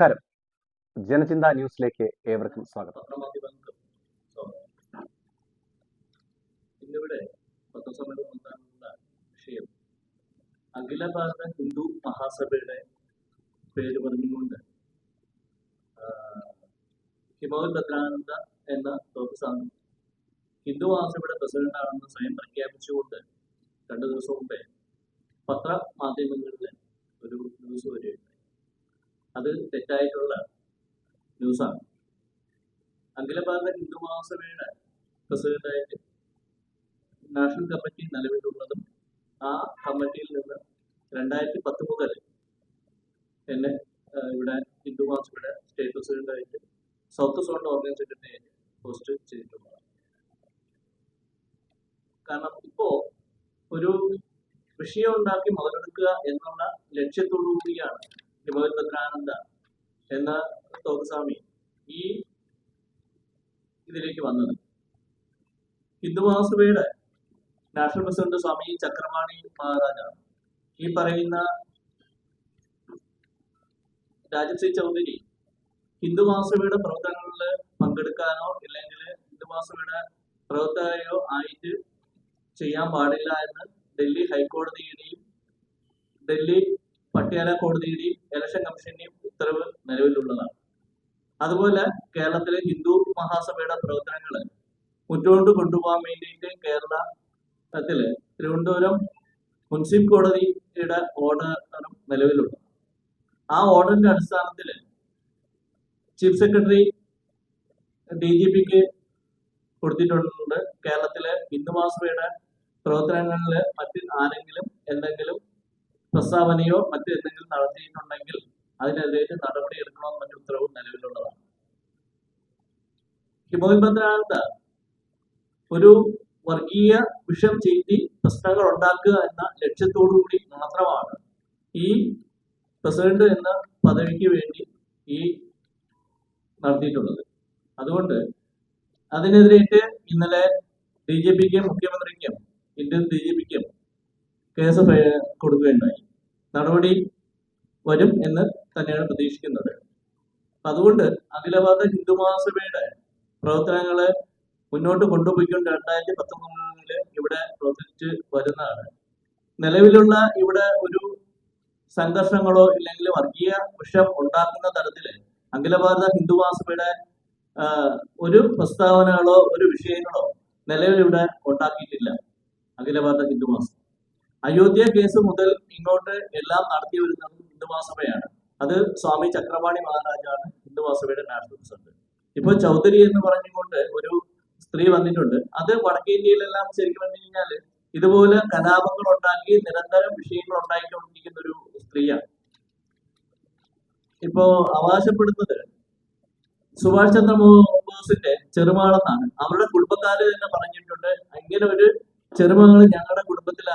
നമസ്കാരം. ജനചിന്ത ന്യൂസിലേക്ക് ഏവർക്കും സ്വാഗതം. അഖില ഭാരത ഹിന്ദു മഹാസഭയുടെ പേര് പറഞ്ഞുകൊണ്ട് ഹിമോൽ ഭദ്രാനന്ദ എന്ന തോമസാണ് ഹിന്ദു മഹാസഭയുടെ പ്രസിഡന്റാണെന്ന് സ്വയം പ്രഖ്യാപിച്ചുകൊണ്ട് രണ്ടു ദിവസം മുമ്പേ പത്ര മാധ്യമങ്ങളിലെ ഒരു ന്യൂസ് വരികയുണ്ടായി. അത് തെറ്റായിട്ടുള്ള ന്യൂസാണ്. അഖില ഭാരത ഹിന്ദു മഹാസഭയുടെ പ്രസിഡന്റായിട്ട് നാഷണൽ കമ്മിറ്റി നിലവിലുള്ളതും ആ കമ്മിറ്റിയിൽ നിന്ന് രണ്ടായിരത്തി പത്ത് മുതൽ എന്നെ ഇവിടെ ഹിന്ദു മഹാസഭയുടെ state പ്രസിഡന്റായിട്ട് south zone organise secretary post ചെയ്തിട്ടുള്ളതാണ്. കാരണം ഇപ്പോ ഒരു വിഷയം ഉണ്ടാക്കി മുതലെടുക്കുക എന്നുള്ള ലക്ഷ്യത്തോടു കൂടിയാണ് ഹിമവൽ ഭദ്രാനന്ദ എന്ന തോമസ്വാമി ഈ ഇതിലേക്ക് വന്നത്. ഹിന്ദു നാഷണൽ പ്രസിഡന്റ് സ്വാമി ചക്രപാണി മഹാരാജാണ് ഈ പറയുന്ന രാജശ്രീ ചൗധരി ഹിന്ദു മഹാസഭയുടെ പ്രവർത്തനങ്ങളിൽ പങ്കെടുക്കാനോ ഇല്ലെങ്കിൽ ഹിന്ദു മഹാസഭയുടെ പ്രവർത്തകയോ ആയിട്ട് ചെയ്യാൻ പാടില്ല എന്ന് ഡൽഹി ഹൈക്കോടതിയുടെയും ഡൽഹി പട്യാല കോടതിയുടെയും ഇലക്ഷൻ കമ്മീഷന്റെയും ഉത്തരവ് നിലവിലുള്ളതാണ്. അതുപോലെ കേരളത്തിലെ ഹിന്ദു മഹാസഭയുടെ പ്രവർത്തനങ്ങൾ മുന്നോട്ട് കൊണ്ടുപോകാൻ വേണ്ടിയിട്ട് കേരളത്തിൽ തിരുവനന്തപുരം മുൻസിഫ് കോടതിയുടെ ഓർഡറും നിലവിലുണ്ട്. ആ ഓർഡറിന്റെ അടിസ്ഥാനത്തിൽ ചീഫ് സെക്രട്ടറി ഡി ജി പിക്ക് കൊടുത്തിട്ടുണ്ട് കേരളത്തിലെ ഹിന്ദു മഹാസഭയുടെ പ്രവർത്തനങ്ങളിൽ മറ്റ് ആരെങ്കിലും എന്തെങ്കിലും പ്രസ്താവനയോ മറ്റു എന്തെങ്കിലും നടത്തിയിട്ടുണ്ടെങ്കിൽ അതിനെതിരെ നടപടി എടുക്കണമെന്ന് മറ്റു ഉത്തരവും നിലവിലുള്ളതാണ്. ഭദ്രാനന്ദ ഒരു വർഗീയ വിഷം ചീറ്റി പ്രശ്നങ്ങൾ ഉണ്ടാക്കുക എന്ന ലക്ഷ്യത്തോടു കൂടി മാത്രമാണ് ഈ പ്രസിഡന്റ് എന്ന പദവിക്ക് വേണ്ടി ഈ നടത്തിയിട്ടുള്ളത്. അതുകൊണ്ട് അതിനെതിരെയിട്ട് ഇന്നലെ ഡി ജെ പിക്കും മുഖ്യമന്ത്രിക്കും ഇന്ത്യൻ ഡി ജെ പിക്കും കേസ് കൊടുക്കുകയുണ്ടായി. നടപടി വരും എന്ന് തന്നെയാണ് പ്രതീക്ഷിക്കുന്നത്. അതുകൊണ്ട് അഖിലഭാരത ഹിന്ദു മഹാസഭയുടെ പ്രവർത്തനങ്ങളെ മുന്നോട്ട് കൊണ്ടുപോയിക്കൊണ്ട് രണ്ടായിരത്തി പത്തൊമ്പതിൽ ഇവിടെ പ്രവർത്തിച്ച് വരുന്നതാണ്. നിലവിലുള്ള ഇവിടെ ഒരു സംഘർഷങ്ങളോ ഇല്ലെങ്കിൽ വർഗീയ വിഷം ഉണ്ടാക്കുന്ന തരത്തിൽ അഖിലഭാരത ഹിന്ദു മഹാസഭയുടെ ഒരു പ്രസ്താവനകളോ ഒരു വിഷയങ്ങളോ നിലവിലിവിടെ ഉണ്ടാക്കിയിട്ടില്ല അഖിലഭാരത ഹിന്ദു മഹാസഭ അയോധ്യ കേസ് മുതൽ ഇങ്ങോട്ട് എല്ലാം നടത്തി വരുന്നത് ഹിന്ദുമാസഭയാണ് അത് സ്വാമി ചക്രപാണി മഹാരാജാണ് ഹിന്ദുമാസഭയുടെ നാഷണൽ പ്രസിഡന്റ് ഇപ്പൊ ചൗധരി എന്ന് പറഞ്ഞുകൊണ്ട് ഒരു സ്ത്രീ വന്നിട്ടുണ്ട്. അത് വടക്കേ ഇന്ത്യയിലെല്ലാം ശരിക്കും പറഞ്ഞു കഴിഞ്ഞാൽ ഇതുപോലെ കലാപങ്ങൾ ഉണ്ടാക്കി നിരന്തരം വിഷയങ്ങൾ ഉണ്ടാക്കിക്കൊണ്ടിരിക്കുന്ന ഒരു സ്ത്രീയാണ്. ഇപ്പോ അവകാശപ്പെടുന്നത് സുഭാഷ് ചന്ദ്ര ബോസിന്റെ ചെറുമാളെന്നാണ് അവരുടെ കുടുംബക്കാര് തന്നെ പറഞ്ഞിട്ടുണ്ട് ഇങ്ങനെ ഒരു ചെറുമകൾ ഞങ്ങളുടെ കുടുംബത്തിൽ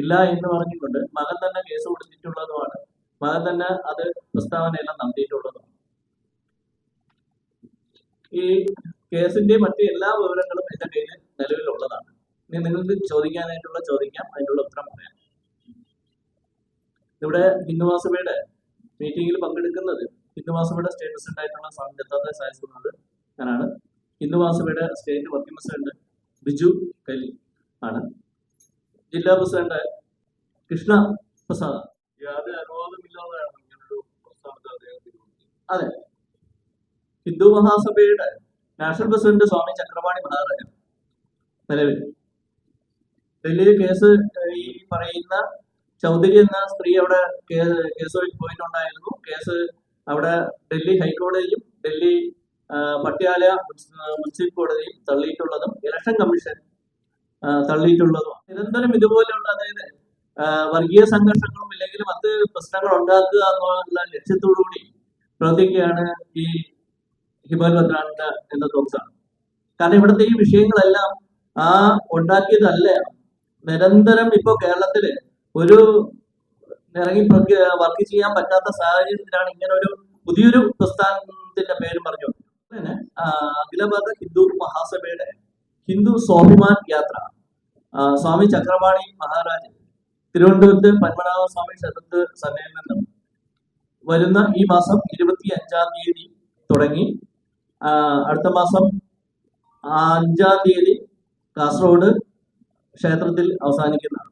ഇല്ല എന്ന് പറഞ്ഞുകൊണ്ട് മകൻ തന്നെ കേസ് കൊടുത്തിട്ടുള്ളതുമാണ്. മകൻ തന്നെ അത് പ്രസ്താവനയെല്ലാം നടത്തിയിട്ടുള്ളതുമാണ്. ഈ കേസിന്റെ മറ്റ് എല്ലാ വിവരങ്ങളും എന്റെ കയ്യിൽ നിലവിലുള്ളതാണ്. ഇനി നിങ്ങൾക്ക് ചോദിക്കാനായിട്ടുള്ള ചോദിക്കാം അതിനുള്ള ഉത്തരം പറയാം. ഇവിടെ ഹിന്ദുമാസഭയുടെ മീറ്റിംഗിൽ പങ്കെടുക്കുന്നത് ഹിന്ദുമാസഭയുടെ സ്റ്റേറ്റസ് ഉണ്ടായിട്ടുള്ള സ്വാമി ദത്താത്രേയ സഹായിക്കുന്നത് ഞാനാണ്. ഹിന്ദുമാസഭയുടെ state working president Biju Kali ആണ്. ജില്ലാ പ്രസിഡന്റ് കൃഷ്ണ പ്രസാദ്. യാതൊരു അനുവാദമില്ലാതെയാണ് ഇങ്ങനൊരു പ്രസ്ഥാനത്തെ അദ്ദേഹം തീരുമാനിച്ചത് അതെ. ഹിന്ദു മഹാസഭയുടെ നാഷണൽ പ്രസിഡന്റ് സ്വാമി ചക്രപാണി മഹാരാജൻ നിലവിൽ. ഡൽഹിയിൽ കേസ് ഈ പറയുന്ന ചൗധരി എന്ന സ്ത്രീ അവിടെ കേസ് കേസുമായി പോയിട്ടുണ്ടായിരുന്നു. കേസ് അവിടെ ഡൽഹി ഹൈക്കോടതിയും ഡൽഹി പട്യാല മുനിസിപ്പൽ കോടതിയും തള്ളിയിട്ടുള്ളതും ഇലക്ഷൻ കമ്മീഷൻ തള്ളിയിട്ടുള്ളതും. നിരന്തരം ഇതുപോലെയുള്ള അതായത് വർഗീയ സംഘർഷങ്ങളും ഇല്ലെങ്കിൽ മറ്റ് പ്രശ്നങ്ങൾ ഉണ്ടാക്കുക എന്നുള്ള ലക്ഷ്യത്തോടു കൂടി പ്രവർത്തിക്കുകയാണ് ഈ ഹിബാൽ ഭദ്രാനന്ദ എന്ന തോക്സാണ് കാരണം ഇവിടുത്തെ ഈ വിഷയങ്ങളെല്ലാം ആ ഉണ്ടാക്കിയതല്ല. നിരന്തരം ഇപ്പോ കേരളത്തിൽ ഒരു ഇറങ്ങി വർക്ക് ചെയ്യാൻ പറ്റാത്ത സാഹചര്യത്തിലാണ് ഇങ്ങനെ ഒരു പുതിയൊരു പ്രസ്ഥാനത്തിന്റെ പേര് പറഞ്ഞു അഖിലഭാരത ഹിന്ദു മഹാസഭയുടെ ഹിന്ദു സ്വാഭിമാൻ യാത്ര. സ്വാമി ചക്രപാണി മഹാരാജ് തിരുവനന്തപുരത്ത് പത്മനാഭ സ്വാമി ക്ഷേത്രത്തിൽ സമ്മേളനം വരുന്ന ഈ മാസം ഇരുപത്തി അഞ്ചാം തീയതി തുടങ്ങി. അടുത്ത മാസം അഞ്ചാം തീയതി കാസർഗോഡ് ക്ഷേത്രത്തിൽ അവസാനിക്കുന്നതാണ്.